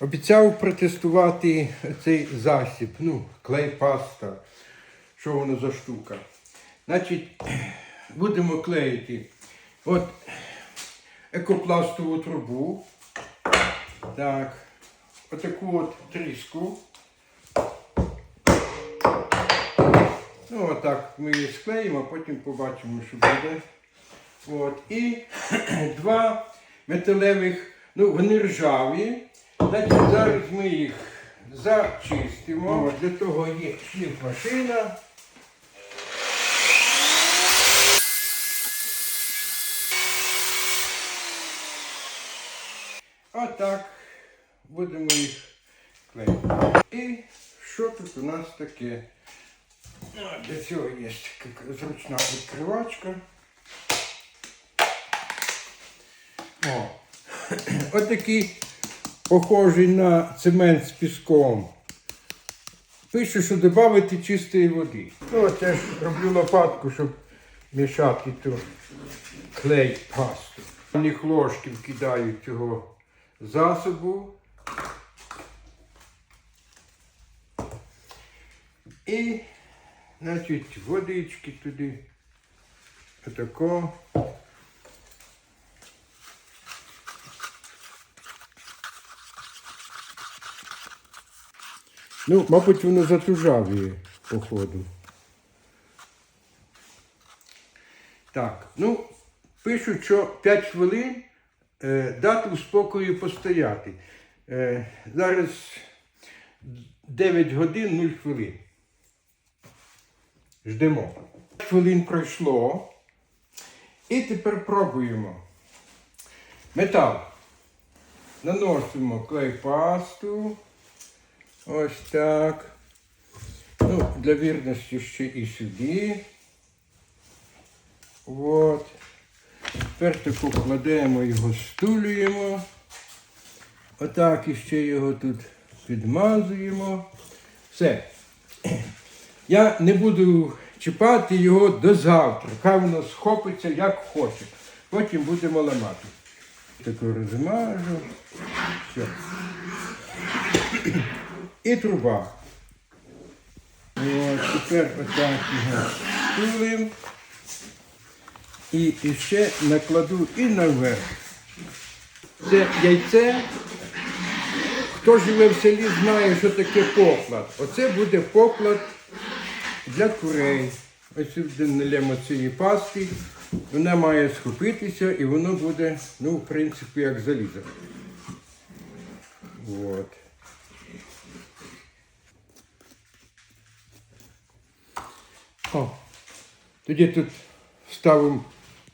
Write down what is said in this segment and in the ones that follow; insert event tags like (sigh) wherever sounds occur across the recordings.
Обіцяв протестувати цей засіб, ну, клей-паста. Що воно за штука? Значить, (clears throat) будемо клеїти от екопластову трубу. Так, отаку от тріску. Ну, отак ми її склеїмо, а потім побачимо, що буде. От. І (clears throat) два металевих, ну, вони ржаві. Значить, зараз ми їх зачистимо. Для того є шліфмашина. Отак будемо їх клеїти. І що тут у нас таке? Для цього є зручна відкривачка. О, (clears throat) отакий похожий на цемент з піском. Пише, що додати чистої води. Ну, я ж роблю лопатку, щоб мішати ту клей пасту. В них ложки вкидають цього засобу. І, значить, водички туди. Отако. Ну, мабуть, воно затужавіє, походу. Так, ну, пишуть, що 5 хвилин е, дати у спокою постояти. Е, зараз 9 годин 0 хвилин. Ждемо. 5 хвилин пройшло. І тепер пробуємо. Метал. Наносимо клей-пасту. Ось так. Ну, для вірності ще і сюди. От. Тепер таку кладемо його, стулюємо. Отак іще його тут підмазуємо. Все. Я не буду чіпати його до завтра. Хай воно схопиться як хоче. Потім будемо ламати. Таку розмажу. Все. І труба. От, тепер отак його стулим. І, і ще накладу і наверх. Це яйце. Хто живе в селі, знає, що таке поклад. Оце буде поклад для курей. Ось сюди налємо цієї пасти. Вона має схопитися і воно буде, ну, в принципі, як залізо. От. О, тоді тут ставимо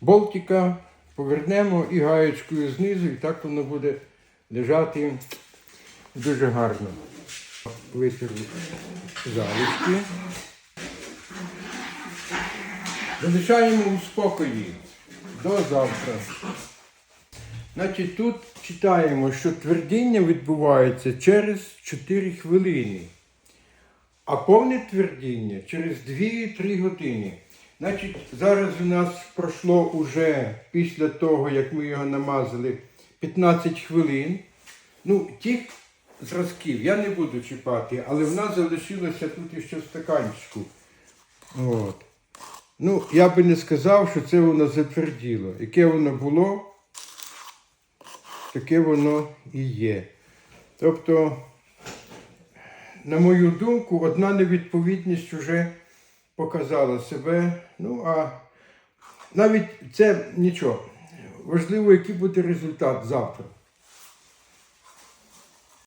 болтика, повернемо і гаєчкою знизу, і так воно буде лежати дуже гарно. Витерли залишки. Залишаємо у спокої. До завтра. Значить, тут читаємо, що твердіння відбувається через 4 хвилини. А повне твердіння через 2-3 години. Значить, зараз у нас пройшло уже після того, як ми його намазали, 15 хвилин. Ну, тих зразків я не буду чіпати, але в нас залишилося тут іще в стаканчику. От. Ну, я би не сказав, що це воно затверділо. Яке воно було, таке воно і є. Тобто, на мою думку, одна невідповідність вже показала себе. Ну, а навіть це нічого. Важливо, який буде результат завтра.